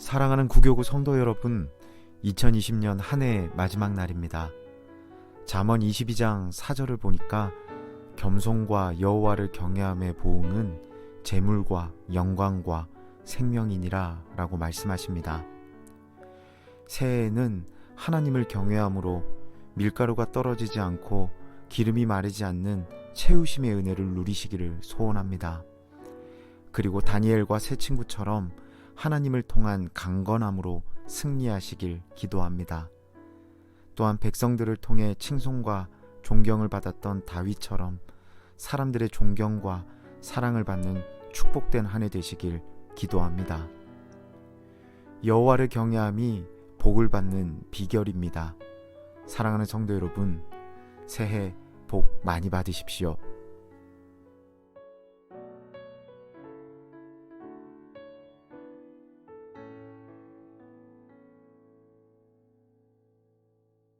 사랑하는 구교구 성도 여러분, 2020년 한 해의 마지막 날입니다. 잠언 22장 4절을 보니까 겸손과 여호와를 경외함의 보응은 재물과 영광과 생명이니라 라고 말씀하십니다. 새해에는 하나님을 경외함으로 밀가루가 떨어지지 않고 기름이 마르지 않는 채우심의 은혜를 누리시기를 소원합니다. 그리고 다니엘과 새 친구처럼 하나님을 통한 강건함으로 승리하시길 기도합니다. 또한 백성들을 통해 칭송과 존경을 받았던 다윗처럼 사람들의 존경과 사랑을 받는 축복된 한 해 되시길 기도합니다. 여호와를 경외함이 복을 받는 비결입니다. 사랑하는 성도 여러분, 새해 복 많이 받으십시오.